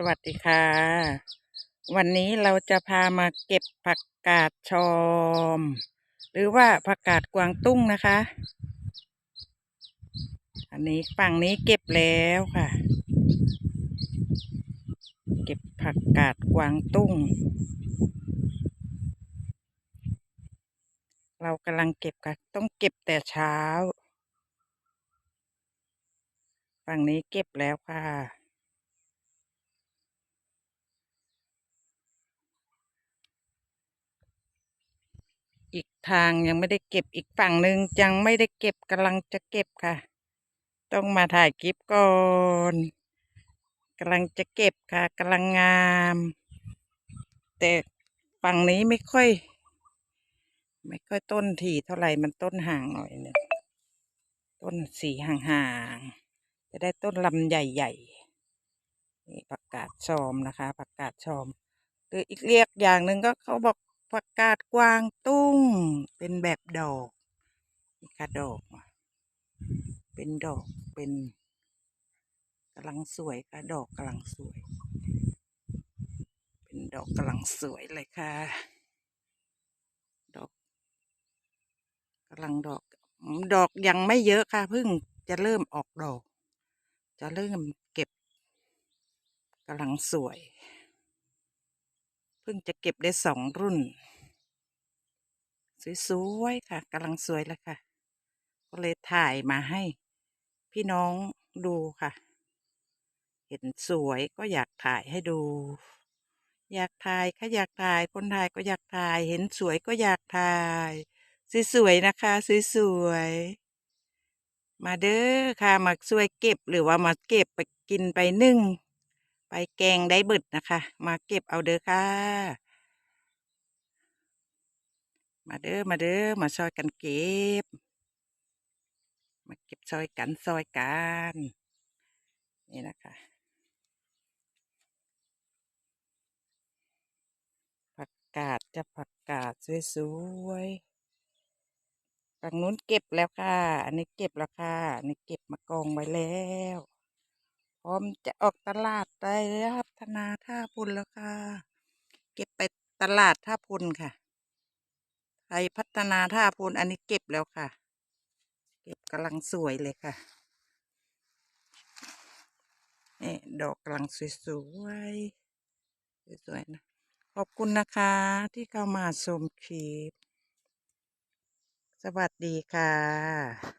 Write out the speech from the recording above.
สวัสดีค่ะ วันนี้เราจะพามาเก็บผักกาดชอม หรือว่าผักกาดกวางตุ้งนะคะ อันนี้ฝั่งนี้เก็บแล้วค่ะ เก็บผักกาดกวางตุ้ง เรากำลังเก็บค่ะต้องเก็บแต่เช้า ฝั่งนี้เก็บแล้วค่ะ อีก ทางยังไม่ได้เก็บอีกฝั่งหนึ่งยังไม่ได้เก็บกำลังจะเก็บค่ะ ต้องมาถ่ายคลิปก่อนกำลังจะเก็บค่ะกำลังงาม แต่ฝั่งนี้ไม่ค่อย ไม่ค่อยต้นถี่เท่าไหร่มันต้นห่างหน่อยหนึงต้นสีห่างๆจะได้ต้นลำใหญ่ๆนี่ผักกาดชอมนะคะผักกาดชอมหรืออีกเรียกอย่างหนึ่งก็เขาบอก ผักกาดกวางตุ้ง เป็นแบบดอกนี่ค่ะดอก เป็นดอกเป็นกำลังสวยค่ะดอกกำลังสวย เป็นดอกกำลังสวยเลยค่ะ ดอกกำลังดอก ดอกยังไม่เยอะค่ะเพิ่งจะเริ่มออกดอก จะเริ่มเก็บกำลังสวย พิ่งจะเก็บได้สองรุ่น สวยๆค่ะกำลังสวยเลยค่ะ ก็เลยถ่ายมาให้ พี่น้องดูค่ะ เห็นสวยก็อยากถ่ายให้ดู อยากถ่ายค่ะอยากถ่ายคนถ่ายก็อยากถ่าย เห็นสวยก็อยากถ่ายสวยๆนะคะสวยๆมาเด้อค่ะมาช่วยเก็บหรือว่ามาเก็บไปกินไปนึ่ง ไปแกงได้บิดนะคะ มาเก็บเอาเด้อค่ะ มาเด้อมาเด้อมาช่วยกันเก็บ มาเก็บซอยกันซอยกันนี่นะคะผักกาดจะผักกาดสวยๆฝั่งนู้นเก็บแล้วค่ะ อันนี้เก็บแล้วค่ะอันนี้เก็บมากองไว้แล้ว ร้อมจะออกตลาดได้แล้วพัฒนาท่าพุนแล้วค่ะ เก็บไปตลาดท่าพุนค่ะไทยพัฒนาท่าพุนอันนี้เก็บแล้วค่ะ เก็บกำลังสวยเลยค่ะนี่ดอกกำลังสวยๆสวยๆนะ ขอบคุณนะคะที่เข้ามาชมคลิป สวัสดีค่ะ